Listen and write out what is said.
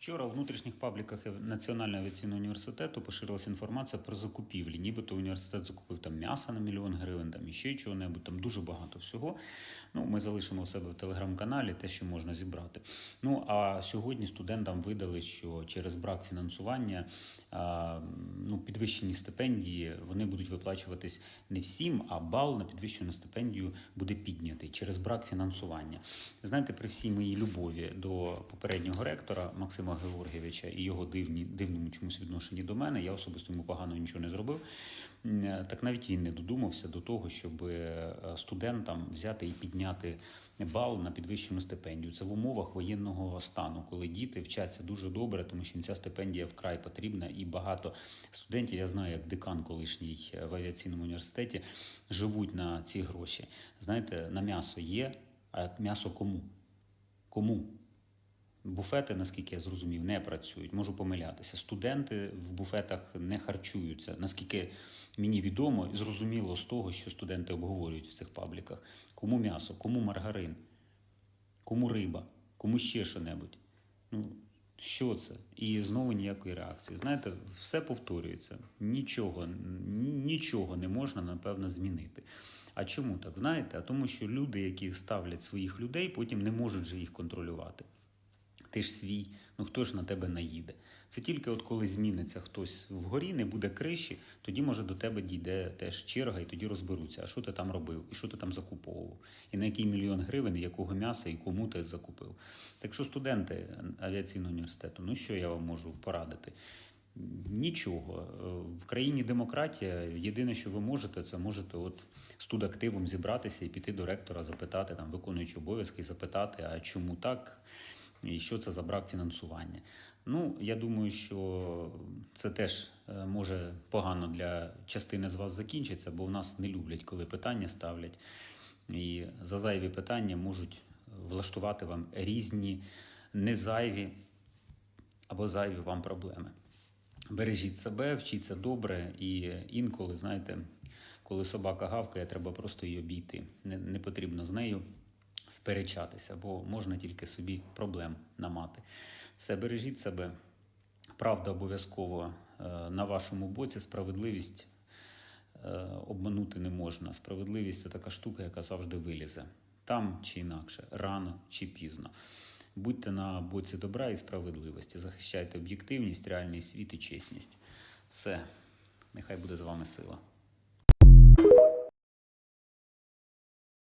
Вчора у внутрішніх пабліках Національного авіаційного університету поширилася інформація про закупівлі. Нібито університет закупив там м'яса на мільйон гривень, там іще чого-небудь, там дуже багато всього. Ну, ми залишимо у себе в телеграм-каналі те, що можна зібрати. Ну а сьогодні студентам видали, що через брак фінансування ну, підвищені стипендії вони будуть виплачуватись не всім, а бал на підвищену стипендію буде піднятий через брак фінансування. Знаєте, при всій моїй любові до попереднього ректора Максима Георгійовича і його дивні, дивному чомусь відношенні до мене, я особисто йому погано нічого не зробив. Так навіть він не додумався до того, щоб е, студентам взяти і підняти бал на підвищену стипендію. Це в умовах воєнного стану, коли діти вчаться дуже добре, тому що їм ця стипендія вкрай потрібна, і багато студентів, я знаю, як декан колишній е, в авіаційному університеті, живуть на ці гроші. Знаєте, на м'ясо є, а м'ясо кому? Кому? Буфети, наскільки я зрозумів, не працюють. Можу помилятися. Студенти в буфетах не харчуються. Наскільки мені відомо і зрозуміло з того, що студенти обговорюють в цих пабліках. Кому м'ясо, кому маргарин, кому риба, кому ще що-небудь. Ну, що це? І знову ніякої реакції. Знаєте, все повторюється. Нічого, нічого не можна, напевно, змінити. А чому так? Знаєте? А тому, що люди, які ставлять своїх людей, потім не можуть же їх контролювати. Ти ж свій, ну хто ж на тебе наїде? Це тільки от коли зміниться хтось вгорі, не буде криші, тоді може до тебе дійде теж черга, і тоді розберуться, а що ти там робив, і що ти там закуповував, і на який мільйон гривень, і якого м'яса, і кому ти закупив. Так що студенти авіаційного університету, ну що я вам можу порадити? Нічого. В країні демократія. Єдине, що ви можете, це можете от студактивом зібратися і піти до ректора, запитати, там, виконуючи обов'язки, запитати, а чому так? І що це за брак фінансування. Ну, я думаю, що це теж е, може погано для частини з вас закінчиться, бо в нас не люблять, коли питання ставлять. І за зайві питання можуть влаштувати вам різні незайві або зайві вам проблеми. Бережіть себе, вчіться добре, і інколи, знаєте, коли собака гавкає, треба просто її обійти. Не, не потрібно з нею сперечатися, бо можна тільки собі проблем намати. Все, бережіть себе. Правда обов'язково е, на вашому боці, справедливість е, обманути не можна. Справедливість це така штука, яка завжди вилізе. Там чи інакше, рано чи пізно. Будьте на боці добра і справедливості, захищайте об'єктивність, реальний світ і чесність. Все, нехай буде з вами сила.